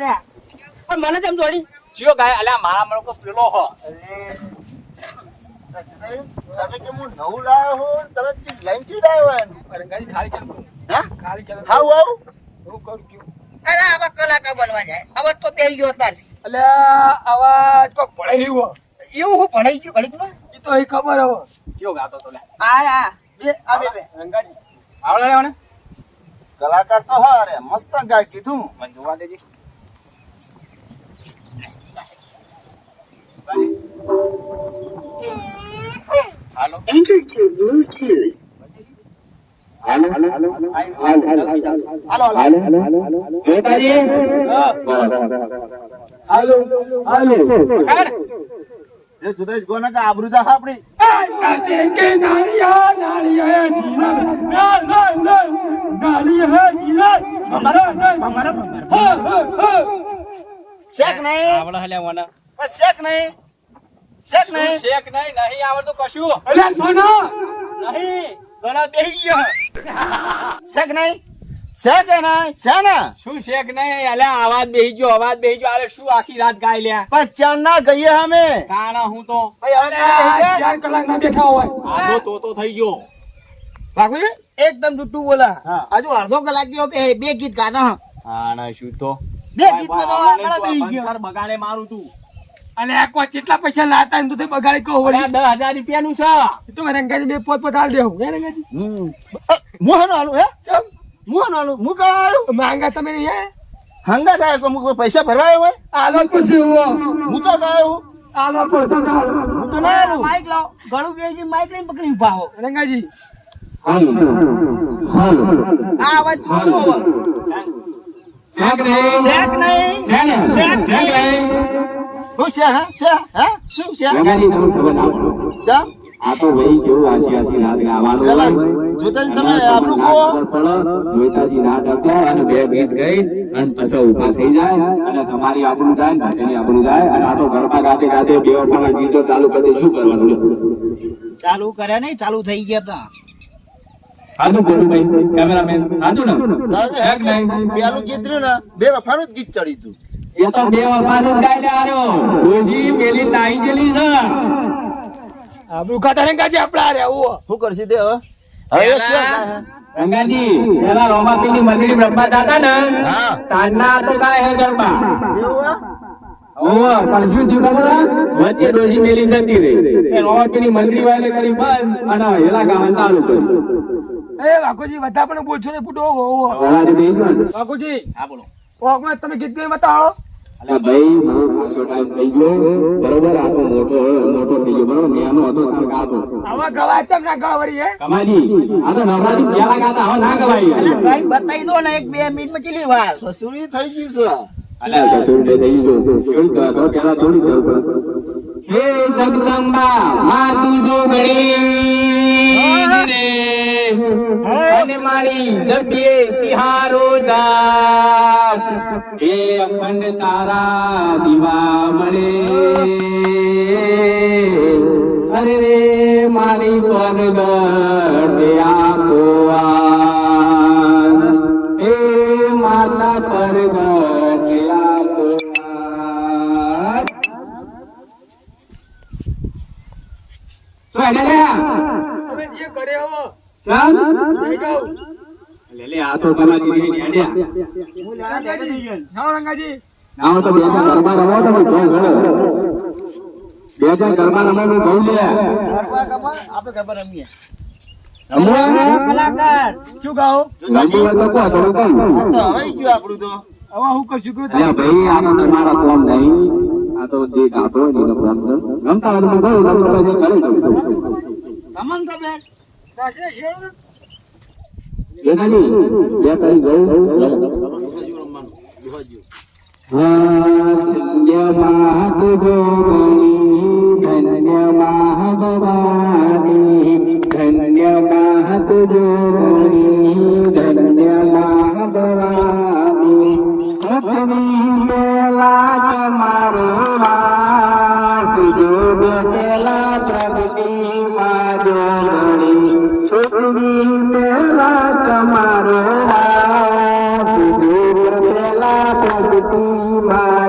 અરે પણ મને દોડી? ચિયો ગાય અલ્યા મારા મને કો પેલો હો. તમે કે હું નવું લાવ્યો હું? તમે લઈને ખાલી હા? ખાલી હું કરું કયું અરે આવા કલાકાર બનવા જાય. હવે તો બે ગયો તાર. અલ્યા અવાજ કોક પડાઈ રહ્યું હો. એવું હું ભણાઈ ગયું ઘડીકમાં એ તો એ ખબર હો ચિયો ગાતો તો લે આ આ બે આ બે બે. રંગાજી આવડે કલાકાર તો હા મસ્ત ગાય કીધું. મને જોવા દેજે. હાલો હાલો હાલો કા આબરૂ જા આપડી શેક નહીં આવડે હલે મને બસ શેક નહીં શેક નહીં? શેક નહીં? નહીં આવડતું કશું? નહીં ઘણા બેહી ગયો. શેક નહીં? શેક હે ને શું શેક નહીં? અલ્યા અવાજ બેહી ગયો અવાજ બેહી ગયો. અરે શું આખી રાત ગાય લ્યા? પણ ના ગઈએ અમે. કાણા હું તો? ભાઈ હવે તમે બેહી ગયા? ચાર કલાક ના બેઠા હોય. તો તો થઈ ગયો. ભાગવી એકદમ જુઠ્ઠું બોલા. હજુ અડધો કલાક ગયો બે ગીત ગાતા. હા. હા ના શું તો? બે ગીતમાં તો આગળ બેહી ગયો. બગાડે મારું તું. અને આ કોઈ કેટલા પૈસા લાતા એમ તો તે બગાડે કહો વળી. દસ હજાર રૂપિયા નું છે તો રંગાજી બે પોત પોત હાલ દેવું. હે રંગાજી? હમ. અ, મું હે ચમ. મોહન હાનું હાલું મું કાં માંગા તમે હે? હંગા થાય કો મું પૈસા ભરવા હોય? આલો પછી હું હું તો ગાયો હું આલો પછી હું તો ના હાલું માઈક લાવ. ગળું બે માઈક લઈને પકડી ઊભા હો. રંગાજી. આ અવાજ જોવો. શેક નહીં. શેક શેક નહીં. છે હે? છે હે? શું છે? રંગાજી તમને ખબર ના પડે. ચમ આ તો ભાઈ જેવું ગાવાનું હોય. જોતા જ તમે આપણું કહો જોઈતાજી ના ડગો અને બે ગીત ગઈ અને પછી ઊભા થઈ જાય અને તમારી આપણું જાય ને ભાઈની આપણું જાય અને આ તો ગરબા ગાતે ગાતે બે વખત ગીતો ચાલુ કરી શું કરવાનું? ચાલુ કરે નહીં ચાલુ થઈ ગયા તા. હાજુ બોલું ભાઈ કેમેરામેન હાજુ ને? પેલું ગીત રહ્યું ને બે વફાનું જ ગીત ચડી તું એ તો બે જ ગાઈ લે આર્યો ડોશી પેલી નાઈ ગયેલી છે. આબરૂ ખાતા રંગાજી આપડા રે ઓ શું કરશે તે હવે હવે રંગાજી પેલા રોમાપીની મંદિર બ્રહ્મા દાદા ને હા. તો ગાય હે ગરબા. એવું હે? ઓહો પણ શું થયું ખબર હે? વચ્ચે ડોશી મેલી જતી રહી. એ રોમાપીની મંદિર વાળે કરી બંધ અને હેલા ગાવાનું ચાલુ કર્યું. એ વાકોજી બધા પણ બોલશો ને ઓવો ને. વાકોજી હા બોલો. ઓગમાં તમે ગીત ગઈ બતાવો. અલા ભાઈ મારો ખાસો ટાઈમ થઈ ગયો. બરોબર આ તો મોટો મોટો થઈ ગયો. બરોબર નાનો હતો તાર ગાતો. હવે ગવાય ચમ ના ગવા હે? કમાજી આ તો નવરાત્રી પેલા ગાતા હવે ના ગવાય. એટલે કઈ બતાવી દો ને એક બે મિનિટમાં કેટલી વાર? સસુરી થઈ ગયું છે. અલ્યા સસુરી થઈ ગયો દો તો પેલા છોડી દો હે જગદંબા મા તું જો ગણી રે. અને મારી જપીએ તિહારો જાત એ અખંડ તારા દીવા મળે અરે રે મારી પરગટ આખો. એ માતા પરગટ આખો. શું તમે જે ચાલ. લે લે, આ તો તમારી રીત હેડ્યા. જાઓ રંગાજી. આવો તો બે હજાર ગરબા રમો તો ભાઈ ઘઉં બે હજાર ગરબા રમો તો લે. ગરબા ગરબા આપણે ગરબા રમીએ. કલાકાર. શું ગાઓ રમવું હોય તો કહો, થોડું કહું. આ તો હવે ગયું આપણું તો. હવે હું કશું કહું અલ્યા ભાઈ આ તો તમારા કોમ નહીં. આ તો જે ગાતો હોય એનો કોમ છે. ગમતા હોય તો કરી તો બેન બે ખાલી ગયું ધન્ય મહાતુજોગણી ધન્ય મહાભવાની ધન્ય મહાતુજોગણી ધન્ય મહાભવાની પૃથ્વી મેલા તમારો વાસ જોગ પેલા પ્રગતિ માજોગણી પૃથ્વી મેલા